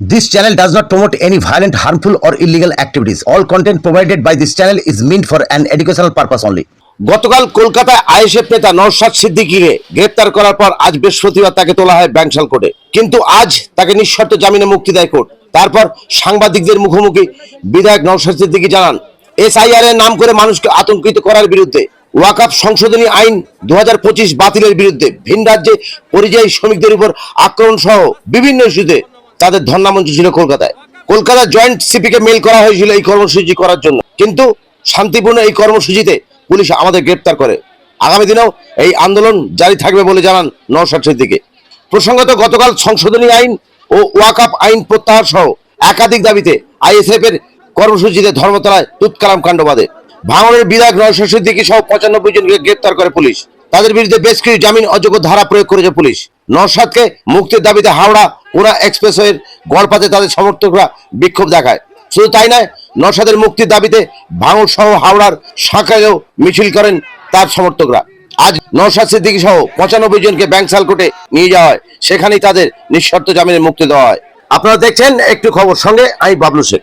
This channel does not promote any violent, harmful, or illegal activities. All content provided by this channel is meant for an educational purpose only. গতকাল কলকাতায় ISF নেতা নরসাদ সিদ্দিকীকে গ্রেপ্তার করার পর আজ বৃহস্পতিবার তাকে তোলা হয় ব্যাংশাল কোর্টে কিন্তু আজ তাকে নিঃশর্ত জামিনে মুক্তি দেয় কোর্ট তারপর সাংবাদিকদের মুখোমুখি বিধায়ক নরসাদ সিদ্দিকী জানান এসআইআর এর নাম করে মানুষকে আতঙ্কিত করার বিরুদ্ধে ওয়াকাপ সংশোধনী আইন দু হাজার পঁচিশ বাতিলের বিরুদ্ধে ভিন রাজ্যে পরিযায়ী শ্রমিকদের উপর আক্রমণ সহ বিভিন্ন ইস্যুতে তাদের ধর্ণামঞ্চ ছিল কলকাতায়। কলকাতা জয়েন্ট সিপিকে মেল করা হয়েছিল এই কর্মসূচি করার জন্য। কিন্তু শান্তিপূর্ণ এই কর্মসূচিতে পুলিশ আমাদের গ্রেপ্তার করে। আগামী দিনেও এই আন্দোলন জারি থাকবে বলে জানান নওশাদ সিদ্দিকে। প্রসঙ্গত গতকাল সংশোধনী আইন ও ওয়াকাপ আইন প্রত্যাহার সহ একাধিক দাবিতে আইএসএফ এর কর্মসূচিতে ধর্মতলায় তুৎকালাম কাণ্ড বাঁধে ভাঙনের বিধায়ক নওশাদ সিদ্দিকী সহ পঁচানব্বই জনকে গ্রেপ্তার করে পুলিশ। তাদের বিরুদ্ধে বেশ কিছু জামিন অযোগ্য ধারা প্রয়োগ করেছে পুলিশ। নরসাদকে মুক্তির দাবিতে হাওড়া কোনা এক্সপ্রেসওয়ের গড়পাতে তাদের সমর্থকরা বিক্ষোভ দেখায়। শুধু তাই নয় নরসাদের মুক্তির দাবিতে ভাঙড় সহ হাওড়ার শাখায়ও মিছিল করেন তার সমর্থকরা। আজ নরসাদ সিদ্দিকী সহ পঁচানব্বই জনকে ব্যাংসাল কোর্টে নিয়ে যাওয়া হয়। সেখানেই তাদের নিঃশর্ত জামিনে মুক্তি দেওয়া হয়। আপনারা দেখছেন একটু খবর সঙ্গে, আমি বাবলু শেখ।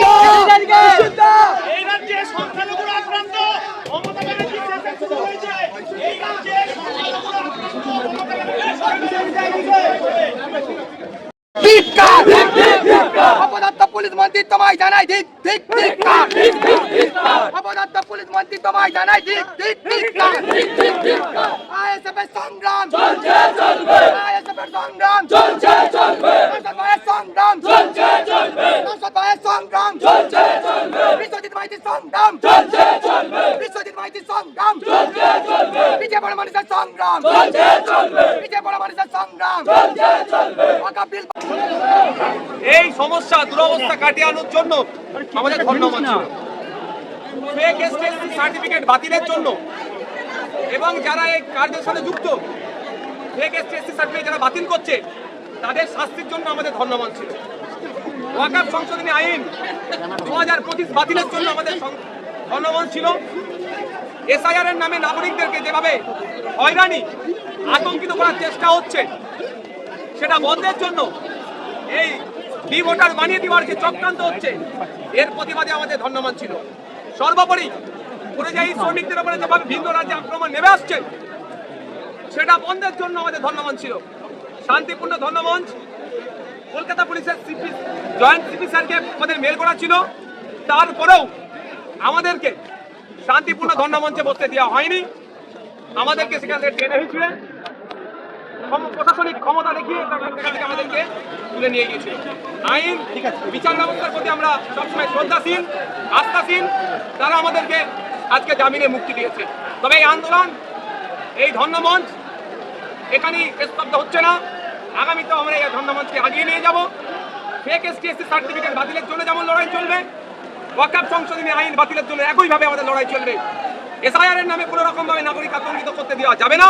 ধিক্কার! অপদার্থ পুলিশ মন্ত্রী তোমায় জানাই ধিক ধিক ধিক্কার! অপদার্থ পুলিশ মন্ত্রী তোমায় জানাই ধিক ধিক ধিক্কার! এর সংগ্রাম চলবে আইএসএফ সংগ্রাম নওশাদ ভাইয়ের সংগ্রাম নওশাদ ভাইয়ের সংগ্রাম বিশ্বজিৎ মাইতির সংগ্রাম বিশ্বজিৎ মাইতির সংগ্রাম বিজয় সংগ্রাম। বড় মানুষের সংগ্রাম। ওয়াকাফ বিল এই সমস্যা দুরবস্থা কাটিয়ে আনার জন্য আমাদের ধন্যবাদ ছিল ফেক এসটিএসসি সার্টিফিকেট বাতিলের জন্য। এবং যারা এই কার্যের সাথে যুক্ত ফেক এসটিএসসি সার্টিফিকেট যারা বাতিল করছে তাদের শাস্তির জন্য আমাদের ধন্যবাদ ছিল ওয়াকাপ সংশোধনী আইন দু হাজার পঁচিশ বাতিলের জন্য আমাদের ধন্যবাদ ছিল এসআইআর এর নামে নাগরিকদেরকে যেভাবে হয়রানি, আতঙ্কিত করার চেষ্টা হচ্ছে, সেটা বন্ধের জন্য এই বি ভোটার বানিয়ে দেওয়ার যে চক্রান্ত হচ্ছে, এর প্রতিবাদে আমাদের ধন্যবাদ ছিল। সর্বোপরি পরিযায়ী শ্রমিকদের উপরে যেভাবে ভিন্ন রাজ্যে আক্রমণ নেমে আসছে, সেটা বন্ধের জন্য আমাদের ধন্যবাদ ছিল। শান্তিপূর্ণ ধন্যমঞ্চ কলকাতা পুলিশের সিপি, জয়েন্ট সিপি স্যারকে আমাদের মেল করা ছিল। তারপরেও আমাদেরকে শান্তিপূর্ণ ধন্যমঞ্চে বসতে দেওয়া হয়নি। আমাদেরকে সেখান থেকে টেনে হয়েছিল প্রশাসনিক ক্ষমতা দেখিয়ে থেকে আমাদেরকে তুলে নিয়ে গিয়েছে আইন বিচার ব্যবস্থার প্রতি আমরা সবসময় শ্রদ্ধাশীল আস্থাশীল। তারা আমাদেরকে আজকে জামিনে মুক্তি দিয়েছে। তবে এই আন্দোলন এই ধন্যমঞ্চ এখানেই স্তব্ধ হচ্ছে না। আগামীতেও আমরা এই ধন্যমঞ্চকে আগিয়ে নিয়ে যাব। ফেক এসটিএসসি সার্টিফিকেট বাতিলের জন্য যেমন লড়াই চলবে ওয়াকাপ সংশোধনী আইন বাতিলের জন্য একইভাবে আমাদের লড়াই চলবে। এসআইআর এর নামে কোনো রকম ভাবে নাগরিক আতঙ্কিত করতে দেওয়া যাবে না।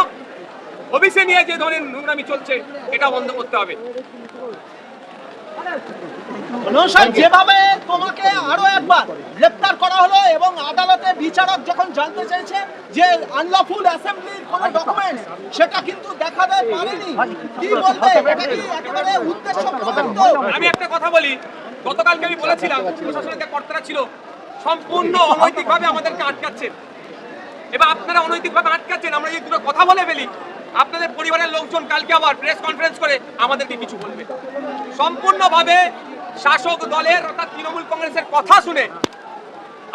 ওবিসি নিয়ে যে ধরনের নোংরামি চলছে এটা বন্ধ করতে হবে। যেভাবে তোমাকে আরও একবার গ্রেপ্তার করা হলো এবং আদালতে বিচারক যখন জানতে চেয়েছে যে আনলফুল অ্যাসেম্বলির কোনো ডকুমেন্ট সেটা কিন্তু দেখাতে পারেনি। কি বলবে? এটা কি একেবারে উদ্দেশ্য আমি একটা কথা বলি গতকালকে আমি বলেছিলাম প্রশাসনের যে কর্তারা ছিল সম্পূর্ণ অনৈতিকভাবে আমাদেরকে আটকাচ্ছেন। এবার আপনারা অনৈতিকভাবে আটকাচ্ছেন আমরা যদি দুটো কথা বলে ফেলি আপনাদের পরিবারের লোকজন কালকে আবার প্রেস কনফারেন্স করে আমাদেরকে কিছু বলবে। সম্পূর্ণভাবে শাসক দলের অর্থাৎ তৃণমূল কংগ্রেসের কথা শুনে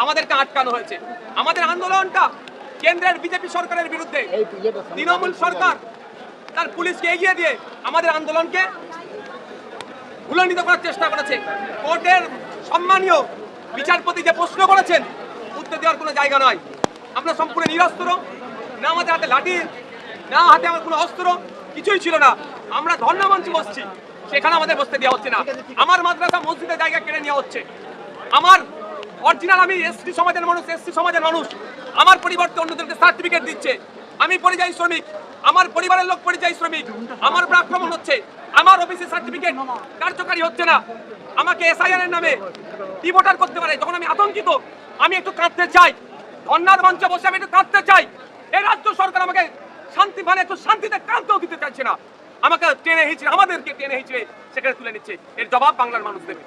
আমাদেরকে আটকানো হয়েছে। আমাদের আন্দোলনটা কেন্দ্রের বিজেপি সরকারের বিরুদ্ধে। তৃণমূল সরকার তার পুলিশকে এগিয়ে দিয়ে আমাদের আন্দোলনকে ভুলণ্ডিত করার চেষ্টা করেছে। কোর্টের সম্মানীয় বিচারপতি যে প্রশ্ন করেছেন, উত্তর দেওয়ার কোনো জায়গা নয়। আমরা সম্পূর্ণ নিরস্ত্র, না আমাদের হাতে লাঠি, না হাতে আমার কোনো অস্ত্র, কিছুই ছিল না। আমরা ধর্ণা মঞ্চে বসছি, সেখানে আমাদের বসতে দেওয়া হচ্ছে না। আমার মাদ্রাসা মসজিদের জায়গা কেড়ে নেওয়া হচ্ছে। আমার অরিজিনাল আমি এসটি সমাজের মানুষ এসটি সমাজের মানুষ। আমার পরিবর্তে অন্যদেরকে সার্টিফিকেট দিচ্ছে। আমি পরিযায়ী শ্রমিক। আমার পরিবারের লোক পরিযায়ী শ্রমিক। আমার উপর আক্রমণ হচ্ছে। আমার অফিসে সার্টিফিকেট কার্যকারী হচ্ছে না। আমাকে এসআইআর এর নামে ডিভোটার করতে পারে। যখন আমি আতঙ্কিত আমি একটু কাঁদতে চাই। ধর্নার মঞ্চে বসে আমি একটু কাঁদতে চাই। এই রাজ্য সরকার আমাকে শান্তি মানে একটু শান্তিতে কাঁদতেও দিতে চাইছে না। আমাকে টেনে হিচড়ে আমাদেরকে টেনে হিচড়ে সেখানে তুলে নিচ্ছে। এর জবাব বাংলার মানুষ দেবে।